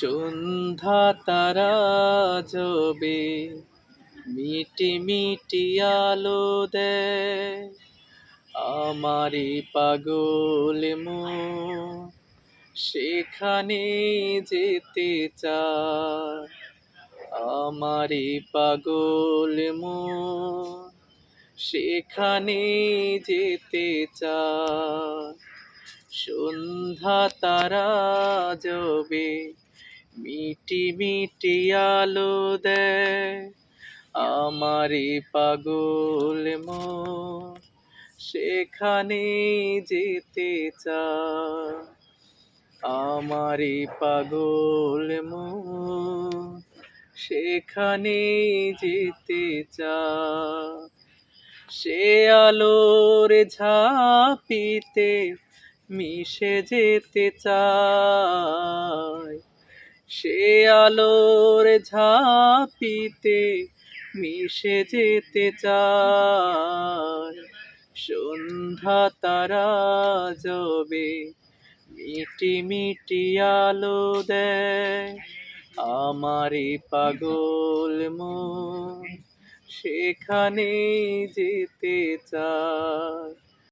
সন্ধ্যা তারা জবে, মিটি মিটি আলো দেয়। আমারি পাগল মন, সেখানে যেতে চায়। আমারি পাগল মন, সেখানে যেতে চায়। সন্ধ্যা তারা জবে মিটি মিটি আলো দেয় আমারি পাগল মন। সেখানে যেতে চায় আমারি পাগল মন। সেখানে যেতে চায় সে আলোর ঝাঁপিতে মিশে যেতে চায়। সে আলোর ঝাপিতে মিশে যেতে চায়। সন্ধ্যা তারা জবে, মিটি মিটি আলো দেয়। আমারি পাগল মন, সেখানে যেতে চায়।